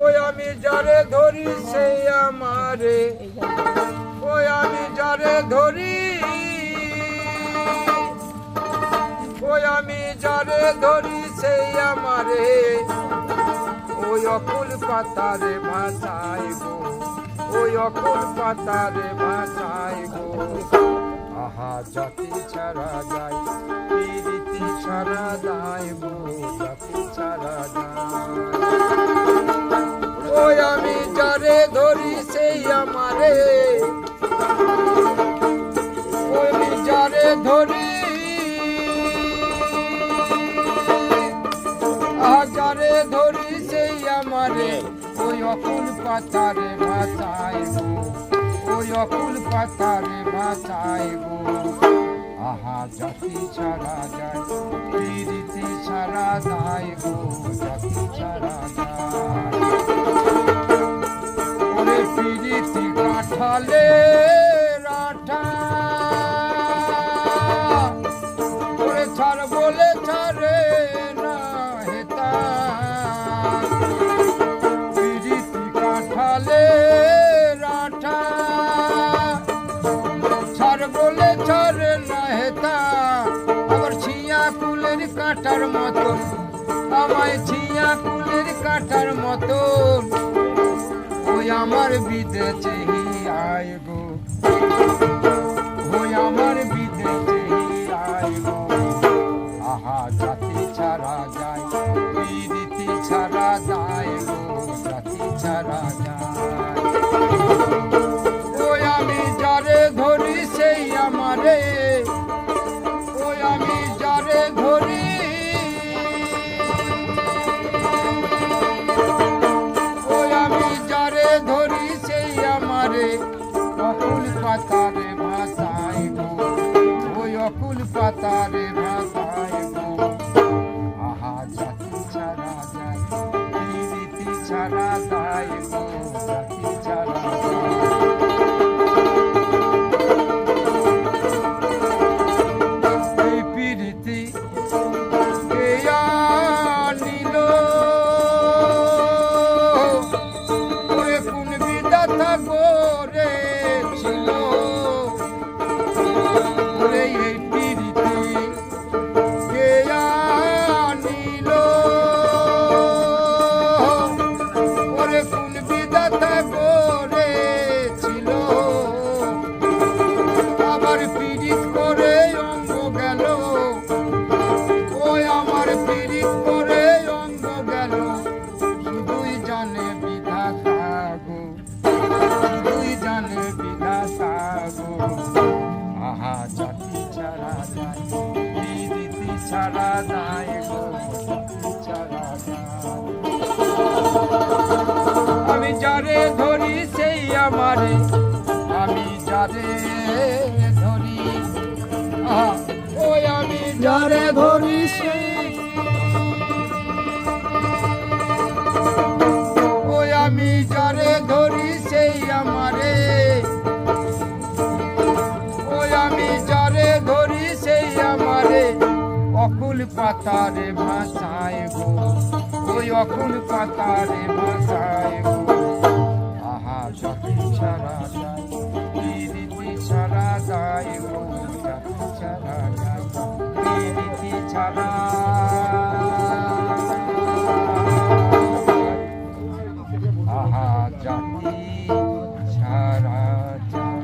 ওই আমি যারে ধরি সেই আমারে। ওই আমি যারে ধরি, ওই আমি যারে ধরি সেই আমারে। ওই অকুল পাতারে ভাষায় গো ওই অকুল পাতারে ভাষায় গো আহা, জাতি ছাড়া যায় ধরি সেই আমারে। যারে ধরি, আজারে ধরি সেই আমারে। ওই অকুল পাতারে গো, ওই অকুল পাতারে গো। আহা, জাতি ছাড়া যায়, প্রীতি ছাড়া যায় গো, জাতি ছাড়া কাঠালে রাঠা। ওরে ছাড় বলে ছাড়ে না হেতা পিরিতি কাঠালে রাঠা। ছাড় বলে ছাড়ে ছিয়া কুলের কাটার মতন। আমায় ছিয়া কুলের কাটার মতন। ওই আমার বিদেশে আয় গো। ওই আমার বিদেশে আয় গো। আহা, জাতি ছাড়া যায় প্রীতি ছাড়া যায় গো, জাতি ছাড়া যায়। প্রীতি ছাড়া আমি যারে ধরি সেই আমারে, আমি যারে ধরি ওই আমি যারে ধরি সেই। ওই আমি যারে ধরি অকুল পাতারে ভাষায় গো। ওই অকুল পাতারে ভাষায় গো। আহা জাতি ছাড়া প্রীতি ছাড়া যায় গো। ছাড়া যায় প্রীতি ছাড়া আহা জাতি ছাড়া যায়।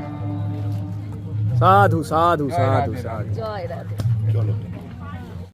সাধু